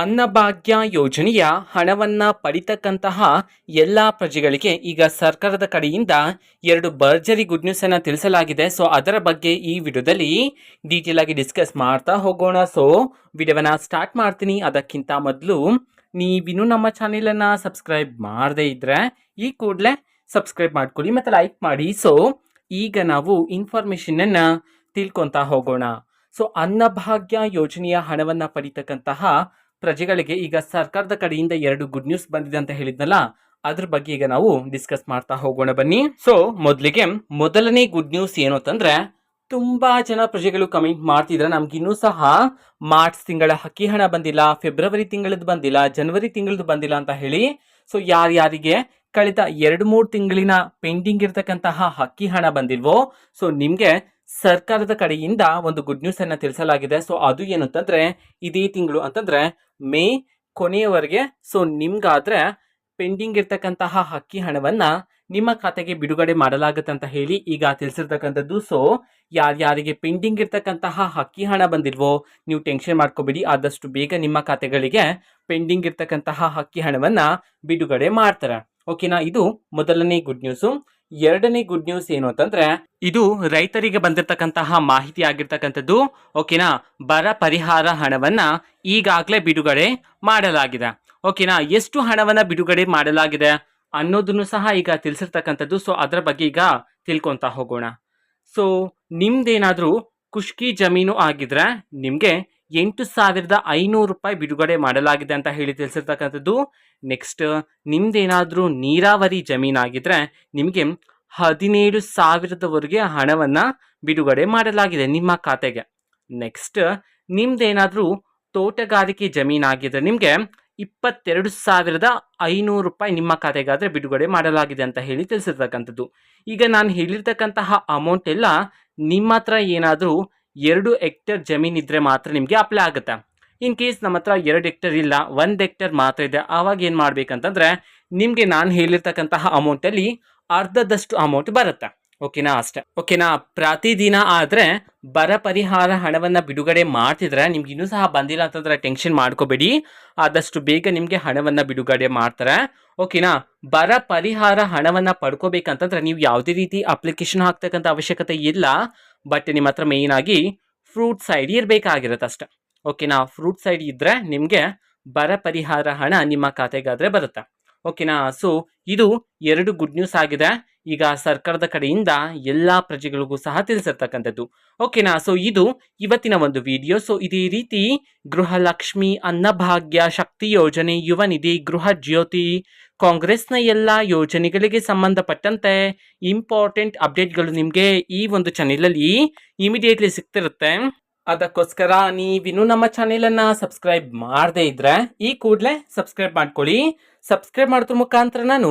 ಅನ್ನಭಾಗ್ಯ ಯೋಜನೆಯ ಹಣವನ್ನ ಪಡಿತಕ್ಕಂತಹ ಎಲ್ಲ ಪ್ರಜೆಗಳಿಗೆ ಈಗ ಸರ್ಕಾರದ ಕಡೆಯಿಂದ ಎರಡು ಭರ್ಜರಿ ಗುಡ್ ನ್ಯೂಸ್ ಅನ್ನ ತಿಳಿಸಲಾಗಿದೆ. ಸೊ ಅದರ ಬಗ್ಗೆ ಈ ವಿಡಿಯೋದಲ್ಲಿ ಡೀಟೇಲ್ ಆಗಿ ಡಿಸ್ಕಸ್ ಮಾಡ್ತಾ ಹೋಗೋಣ. ಸೊ ವಿಡಿಯೋವನ್ನ ಸ್ಟಾರ್ಟ್ ಮಾಡ್ತೀನಿ. ಅದಕ್ಕಿಂತ ಮೊದಲು ನೀವಿನ್ನೂ ನಮ್ಮ ಚಾನೆಲನ್ನು ಸಬ್ಸ್ಕ್ರೈಬ್ ಮಾಡದೇ ಇದ್ರೆ ಈ ಕೂಡಲೇ ಸಬ್ಸ್ಕ್ರೈಬ್ ಮಾಡ್ಕೊಳ್ಳಿ ಮತ್ತು ಲೈಕ್ ಮಾಡಿ. ಸೊ ಈಗ ನಾವು ಇನ್ಫಾರ್ಮೇಷನನ್ನು ತಿಳ್ಕೊತಾ ಹೋಗೋಣ. ಸೊ ಅನ್ನಭಾಗ್ಯ ಯೋಜನೆಯ ಹಣವನ್ನು ಪಡಿತಕ್ಕಂತಹ ಪ್ರಜೆಗಳಿಗೆ ಈಗ ಸರ್ಕಾರದ ಕಡೆಯಿಂದ ಎರಡು ಗುಡ್ ನ್ಯೂಸ್ ಬಂದಿದೆ ಅಂತ ಹೇಳಿದ್ನಲ್ಲ, ಅದ್ರ ಬಗ್ಗೆ ಈಗ ನಾವು ಡಿಸ್ಕಸ್ ಮಾಡ್ತಾ ಹೋಗೋಣ ಬನ್ನಿ. ಸೊ ಮೊದಲಿಗೆ ಮೊದಲನೇ ಗುಡ್ ನ್ಯೂಸ್ ಏನು ಅಂತಂದ್ರೆ, ತುಂಬಾ ಜನ ಪ್ರಜೆಗಳು ಕಮೆಂಟ್ ಮಾಡ್ತಿದ್ರೆ, ನಮ್ಗಿನ್ನೂ ಸಹ ಮಾರ್ಚ್ ತಿಂಗಳ ಹಕ್ಕಿ ಹಣ ಬಂದಿಲ್ಲ, ಫೆಬ್ರವರಿ ತಿಂಗಳದ್ದು ಬಂದಿಲ್ಲ, ಜನವರಿ ತಿಂಗಳದ್ದು ಬಂದಿಲ್ಲ ಅಂತ ಹೇಳಿ ಸೊ ಯಾರ್ಯಾರಿಗೆ ಕಳೆದ ಎರಡು ಮೂರು ತಿಂಗಳಿನ ಪೆಂಡಿಂಗ್ ಇರತಕ್ಕಂತಹ ಹಕ್ಕಿ ಹಣ ಬಂದಿಲ್ವೋ ಸೊ ನಿಮ್ಗೆ ಸರ್ಕಾರದ ಕಡೆಯಿಂದ ಒಂದು ಗುಡ್ ನ್ಯೂಸ್ ಅನ್ನ ತಿಳಿಸಲಾಗಿದೆ. ಸೊ ಅದು ಏನು ಅಂತಂದ್ರೆ, ಇದೇ ತಿಂಗಳು ಅಂತಂದ್ರೆ, ಮೇ ಕೊನೆಯವರೆಗೆ ಸೊ ನಿಮ್ಗಾದ್ರೆ ಪೆಂಡಿಂಗ್ ಇರ್ತಕ್ಕಂತಹ ಹಕ್ಕಿ ಹಣವನ್ನ ನಿಮ್ಮ ಖಾತೆಗೆ ಬಿಡುಗಡೆ ಮಾಡಲಾಗುತ್ತೆ ಅಂತ ಹೇಳಿ ಈಗ ತಿಳಿಸಿರ್ತಕ್ಕಂಥದ್ದು. ಸೊ ಯಾರ್ಯಾರಿಗೆ ಪೆಂಡಿಂಗ್ ಇರ್ತಕ್ಕಂತಹ ಹಕ್ಕಿ ಹಣ ಬಂದಿಲ್ವೋ, ನೀವು ಟೆನ್ಷನ್ ಮಾಡ್ಕೋಬೇಡಿ. ಆದಷ್ಟು ಬೇಗ ನಿಮ್ಮ ಖಾತೆಗಳಿಗೆ ಪೆಂಡಿಂಗ್ ಇರ್ತಕ್ಕಂತಹ ಹಕ್ಕಿ ಹಣವನ್ನ ಬಿಡುಗಡೆ ಮಾಡ್ತಾರೆ. ಓಕೆನಾ ಇದು ಮೊದಲನೇ ಗುಡ್ ನ್ಯೂಸು ಎರಡನೇ ಗುಡ್ ನ್ಯೂಸ್ ಏನು ಅಂತಂದ್ರೆ, ಇದು ರೈತರಿಗೆ ಬಂದಿರತಕ್ಕಂತಹ ಮಾಹಿತಿ ಆಗಿರ್ತಕ್ಕಂಥದ್ದು. ಓಕೆನಾ ಬರ ಪರಿಹಾರ ಹಣವನ್ನ ಈಗಾಗಲೇ ಬಿಡುಗಡೆ ಮಾಡಲಾಗಿದೆ. ಓಕೆನಾ ಎಷ್ಟು ಹಣವನ್ನ ಬಿಡುಗಡೆ ಮಾಡಲಾಗಿದೆ ಅನ್ನೋದನ್ನು ಸಹ ಈಗ ತಿಳಿಸಿರ್ತಕ್ಕಂಥದ್ದು. ಸೊ ಅದರ ಬಗ್ಗೆ ಈಗ ತಿಳ್ಕೊಂತ ಹೋಗೋಣ. ಸೊ ನಿಮ್ದೇನಾದ್ರೂ ಖುಷ್ಕಿ ಜಮೀನು ಆಗಿದ್ರೆ ನಿಮ್ಗೆ ಎಂಟು ಸಾವಿರದ ಐನೂರು ರೂಪಾಯಿ ಬಿಡುಗಡೆ ಮಾಡಲಾಗಿದೆ ಅಂತ ಹೇಳಿ ತಿಳಿಸಿರ್ತಕ್ಕಂಥದ್ದು. ನೆಕ್ಸ್ಟ್ ನಿಮ್ದೇನಾದ್ರೂ ನೀರಾವರಿ ಜಮೀನಾಗಿದ್ದರೆ ನಿಮಗೆ ಹದಿನೇಳು ಸಾವಿರದವರೆಗೆ ಹಣವನ್ನ ಬಿಡುಗಡೆ ಮಾಡಲಾಗಿದೆ ನಿಮ್ಮ ಖಾತೆಗೆ. ನೆಕ್ಸ್ಟ್ ನಿಮ್ಮದೇನಾದರೂ ತೋಟಗಾರಿಕೆ ಜಮೀನಾಗಿದ್ದರೆ ನಿಮಗೆ ಇಪ್ಪತ್ತೆರಡು ಸಾವಿರದ ಐನೂರು ರೂಪಾಯಿ ನಿಮ್ಮ ಖಾತೆಗಾದರೆ ಬಿಡುಗಡೆ ಮಾಡಲಾಗಿದೆ ಅಂತ ಹೇಳಿ ತಿಳಿಸಿರ್ತಕ್ಕಂಥದ್ದು. ಈಗ ನಾನು ಹೇಳಿರ್ತಕ್ಕಂತಹ ಅಮೌಂಟ್ ಎಲ್ಲ ನಿಮ್ಮ ಹತ್ರ ಏನಾದರೂ ಎರಡು ಜಮೀನ್ ಇದ್ರೆ ಮಾತ್ರ ನಿಮಗೆ ಅಪ್ಲೈ ಆಗುತ್ತೆ. ಇನ್ ಕೇಸ್ ನಮ್ಮ ಹತ್ರ ಎರಡು ಹೆಕ್ಟೇರ್ ಇಲ್ಲ, ಒಂದು ಹೆಕ್ಟೇರ್ ಮಾತ್ರ ಇದೆ, ಆವಾಗ ಏನು ಮಾಡ್ಬೇಕಂತಂದ್ರೆ, ನಿಮಗೆ ನಾನು ಹೇಳಿರ್ತಕ್ಕಂತಹ ಅಮೌಂಟಲ್ಲಿ ಅರ್ಧದಷ್ಟು ಅಮೌಂಟ್ ಬರುತ್ತೆ. ಓಕೆನಾ ಅಷ್ಟೇ. ಓಕೆನಾ ಪ್ರತಿದಿನ ಆದರೆ ಬರ ಪರಿಹಾರ ಹಣವನ್ನ ಬಿಡುಗಡೆ ಮಾಡ್ತಿದ್ರೆ ನಿಮ್ಗೆ ಇನ್ನೂ ಸಹ ಬಂದಿಲ್ಲ ಅಂತಂದ್ರೆ ಟೆನ್ಷನ್ ಮಾಡ್ಕೋಬೇಡಿ. ಆದಷ್ಟು ಬೇಗ ನಿಮಗೆ ಹಣವನ್ನ ಬಿಡುಗಡೆ ಮಾಡ್ತಾರೆ. ಓಕೆನಾ ಬರ ಪರಿಹಾರ ಹಣವನ್ನ ಪಡ್ಕೋಬೇಕಂತಂದ್ರೆ ನೀವು ಯಾವುದೇ ರೀತಿ ಅಪ್ಲಿಕೇಶನ್ ಹಾಕ್ತಕ್ಕಂಥ ಅವಶ್ಯಕತೆ ಇಲ್ಲ. ಬಟ್ ನಿಮ್ಮ ಹತ್ರ ಮೇಯ್ನ್ ಆಗಿ ಫ್ರೂಟ್ ಸೈಡ್ ಇರಬೇಕಾಗಿರುತ್ತೆ ಅಷ್ಟೆ. ಓಕೆನಾ ಫ್ರೂಟ್ ಸೈಡ್ ಇದ್ದರೆ ನಿಮಗೆ ಬರ ಪರಿಹಾರ ಹಣ ನಿಮ್ಮ ಖಾತೆಗಾದ್ರೆ ಬರುತ್ತೆ. ಓಕೆನಾ ಸೊ ಇದು ಎರಡು ಗುಡ್ ನ್ಯೂಸ್ ಆಗಿದೆ. ಈಗ ಸರ್ಕಾರದ ಕಡೆಯಿಂದ ಎಲ್ಲ ಪ್ರಜೆಗಳಿಗೂ ಸಹ ತಿಳಿಸಿರ್ತಕ್ಕಂಥದ್ದು. ಓಕೆನಾ ಸೊ ಇದು ಇವತ್ತಿನ ಒಂದು ವಿಡಿಯೋ ಸೊ ಇದೇ ರೀತಿ ಗೃಹಲಕ್ಷ್ಮಿ ಅನ್ನಭಾಗ್ಯ ಶಕ್ತಿ ಯೋಜನೆ, ಯುವ ನಿಧಿ, ಗೃಹ ಜ್ಯೋತಿ, ಕಾಂಗ್ರೆಸ್ನ ಎಲ್ಲ ಯೋಜನೆಗಳಿಗೆ ಸಂಬಂಧಪಟ್ಟಂತೆ ಇಂಪಾರ್ಟೆಂಟ್ ಅಪ್ಡೇಟ್ಗಳು ನಿಮಗೆ ಈ ಒಂದು ಚಾನೆಲಲ್ಲಿ ಇಮಿಡಿಯೇಟ್ಲಿ ಸಿಗ್ತಿರುತ್ತೆ. ಅದಕ್ಕೋಸ್ಕರ ನೀವಿನ್ನೂ ನಮ್ಮ ಚಾನೆಲನ್ನು ಸಬ್ಸ್ಕ್ರೈಬ್ ಮಾಡದೇ ಇದ್ರೆ ಈ ಕೂಡಲೇ ಸಬ್ಸ್ಕ್ರೈಬ್ ಮಾಡ್ಕೊಳ್ಳಿ. ಸಬ್ಸ್ಕ್ರೈಬ್ ಮಾಡಿದ್ರ ಮುಖಾಂತರ ನಾನು